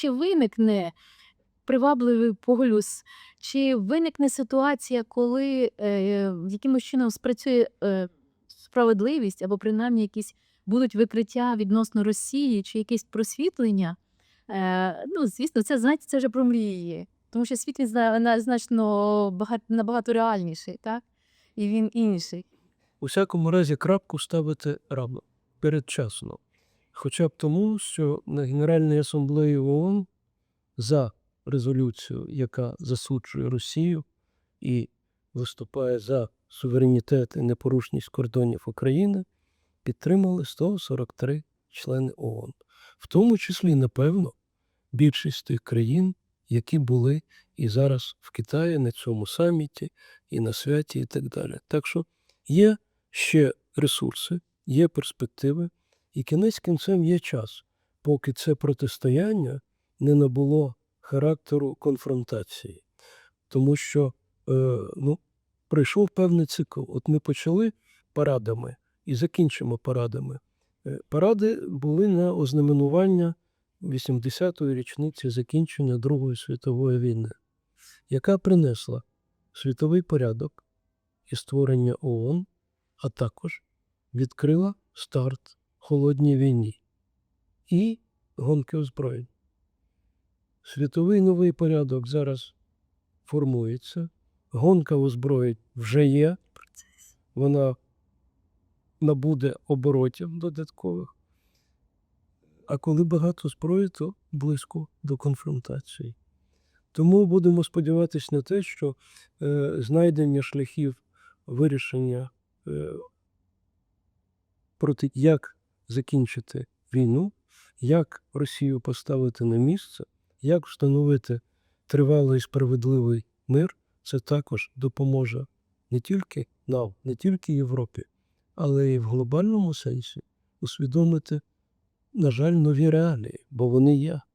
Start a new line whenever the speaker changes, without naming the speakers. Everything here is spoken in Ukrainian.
чи виникне привабливий полюс, чи виникне ситуація, коли е, якимось чином спрацює е, справедливість, або принаймні якісь будуть викриття відносно Росії, чи якесь просвітлення. Е, ну, звісно, це знаєте, це вже про мрії. Тому що світ він зна- на- значно багато, набагато реальніший, так? І він інший.
У всякому разі, крапку ставити рано, передчасно. Хоча б тому, що на Генеральній асамблеї ООН за резолюцію, яка засуджує Росію і виступає за суверенітет і непорушність кордонів України, підтримали 143 члени ООН. В тому числі, напевно, більшість тих країн, які були і зараз в Китаї на цьому саміті, і на святі, і так далі. Так що є ще ресурси, є перспективи, і кінець кінцем є час, поки це протистояння не набуло характеру конфронтації. Тому що е, ну, прийшов певний цикл. От ми почали парадами і закінчимо парадами. Е, Паради були на ознаменування 80-ї річниці закінчення Другої світової війни, яка принесла світовий порядок і створення ООН, а також відкрила старт холодній війні і гонки озброєнь. Світовий новий порядок зараз формується. Гонка озброєнь вже є. Вона набуде оборотів додаткових. А коли багато зброї, то близько до конфронтації. Тому будемо сподіватися на те, що е, знайдення шляхів вирішення е, проти як закінчити війну, як Росію поставити на місце, як встановити тривалий справедливий мир, це також допоможе не тільки нам, не тільки Європі, але й в глобальному сенсі усвідомити, на жаль, нові реалії, бо вони є.